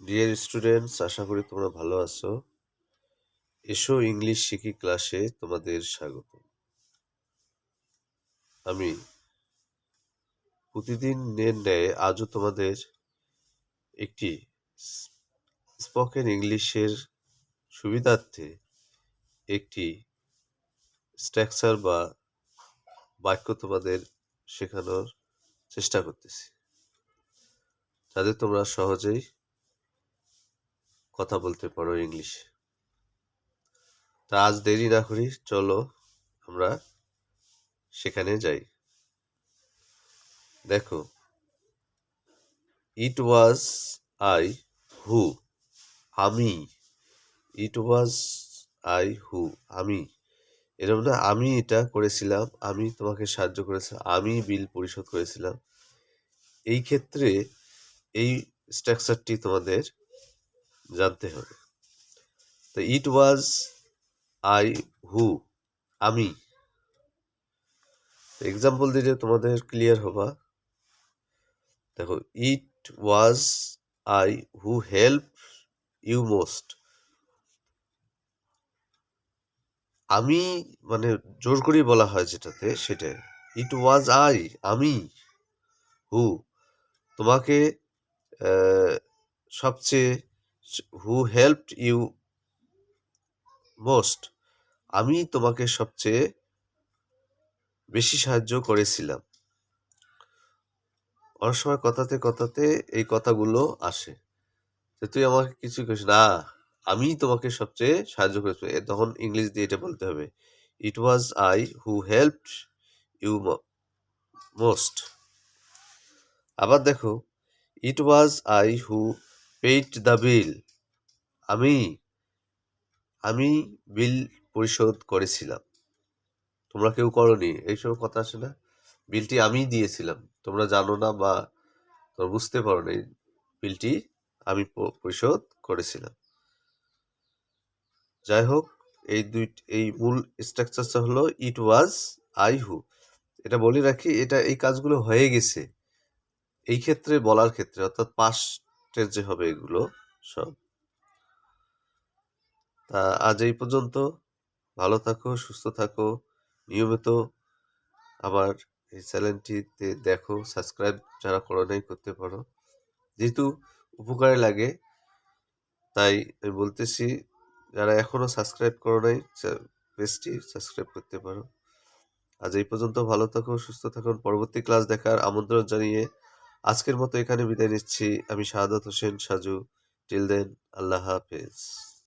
Dear students আশা করি তোমরা ভালো আছো। এসো ইংলিশ শিখি ক্লাসে তোমাদের স্বাগত। আমি প্রতিদিনের ন্যায় আজও তোমাদের একটি স্পোকেন ইংলিশের সুবিধার্থে একটি স্ট্রাকচার বা বাক্য তোমাদের শেখানোর চেষ্টা করতেছি। যাতে তোমরা সহজেই কথা বলতে পারো ইংলিশ তা আজ দেরি না করি, চলো আমরা সেখানে যাই। দেখো ইট ওয়াজ আই হু আমি ইট ওয়াজ আই হু আমি। এরকম না, আমি এটা করেছিলাম, আমি তোমাকে সাহায্য করেছিলাম, আমি বিল পরিশোধ করেছিলাম। এই ক্ষেত্রে এই স্ট্রাকচারটি তোমাদের জানতে হবে। তো ইট ওয়াজ আই হু আমি। এক্সাম্পল দিলে তোমাদের ক্লিয়ার হবা। দেখো it was I who help you most আমি মানে জোর করেই বলা হয় যেটাতে সেটা ইট ওয়াজ আই আমি। হু তোমাকে সবচেয়ে হু হেল্প ইউ মোস্ট আমি তোমাকে সবচেয়ে বেশি সাহায্য করেছিলাম। অনেক সময় কথাতে কথাতে এই কথাগুলো আসে যে, তুই আমাকে কিছু করিস না। আমি তোমাকে সবচেয়ে সাহায্য করেছি। তখন ইংলিশ দিয়ে এটা বলতে হবে। It was I who help you most আবার দেখো it was I who paid the bill. আমি আমি বিল পরিশোধ করেছিলাম। তোমরা কেউ করনি, এইসব কথা আসে না। বিলটি আমি দিয়েছিলাম। তোমরা জানো না বা তোমরা বুঝতে পারো না বিলটি আমি পরিশোধ করেছিলাম। যাই হোক, এই দুই, এই মূল স্ট্রাকচারটা হলো, ইট ওয়াজ আই হু। এটা বলে রাখি, এটা এই কাজগুলো হয়ে গেছে। এই ক্ষেত্রে, বলার ক্ষেত্রে, অর্থাৎ পাস্টের যে হবে এগুলো সব। তা আজ এই পর্যন্ত। ভালো থাকো, সুস্থ থাকো। নিয়মিত আমার এই চ্যানেলটিতে দেখো, সাবস্ক্রাইব যারা করো নাই করতে পারো। যেহেতু উপকারে লাগে, তাই আমি বলতেছি, যারা এখনও সাবস্ক্রাইব করো নাই পেজটি সাবস্ক্রাইব করতে পারো। আজ এই পর্যন্ত ভালো থাকো, সুস্থ থাকুন। পরবর্তী ক্লাস দেখার আমন্ত্রণ জানিয়ে আজকের মতো এখানে বিদায় নিচ্ছি। আমি শাহাদাত হোসেন সাজু। টিল দেন আল্লাহ হাফেজ।